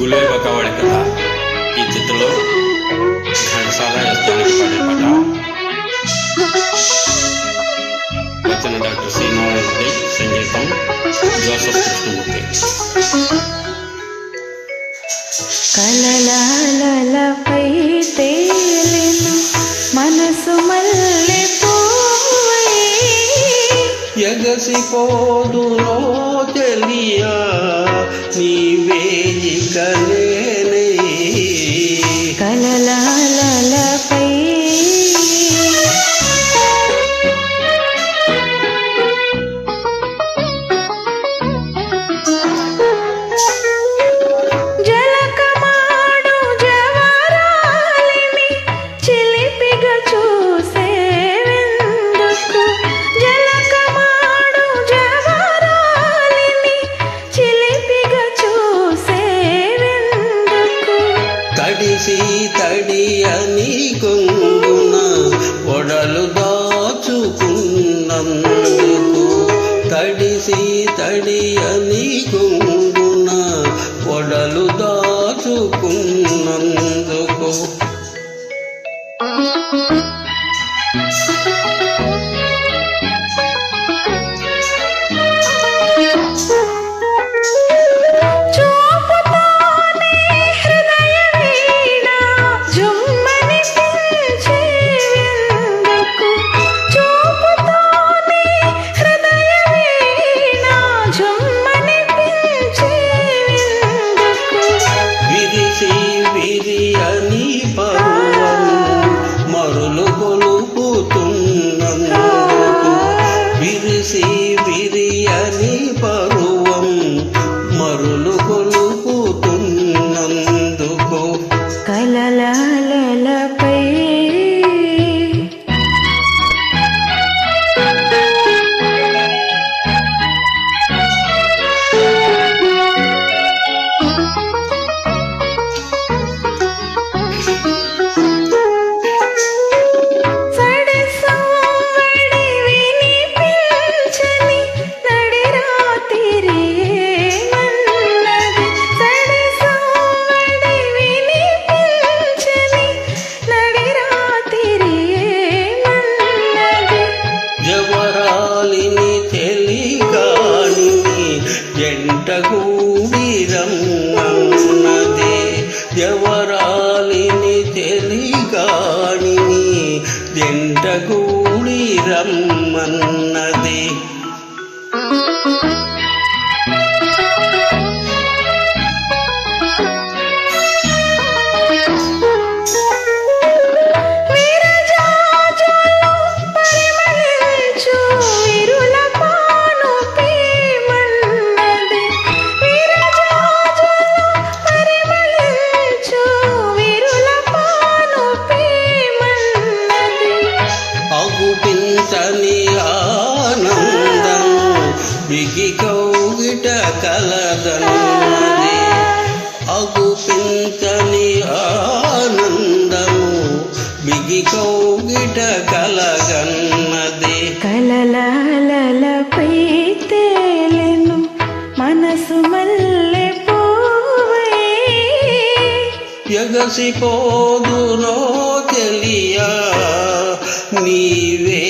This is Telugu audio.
గులేబ కవాడి కథ. ఈ చిత్రంలో ఘంటసాల ఎస్తానికి పాడే పాట రచన డాక్టర్ శ్రీనారాయణ రెడ్డి సంగీతం జోసఫ్ కృష్ణమూర్తి. కలలాలపై తేలిను మనసు మల్లె పూవై. ఎగసిపోదునో తెలియా. ఒడలు దాచుకున్నందుకు తడిసి తడి అని కొంగున ఒడలు దాచుకున్నందుకు. జవరాలిని తెలిగాని ఎంట గూడిరమ్మన్నదే బిగి కౌగిట కలదన్నది అగుపించని ఆనందము బిగి కౌగిట కలగన్నది. కలలాలపై తేలెను మనసు మల్లె పూవై. ఎగసిపోదునో తెలియా నీవే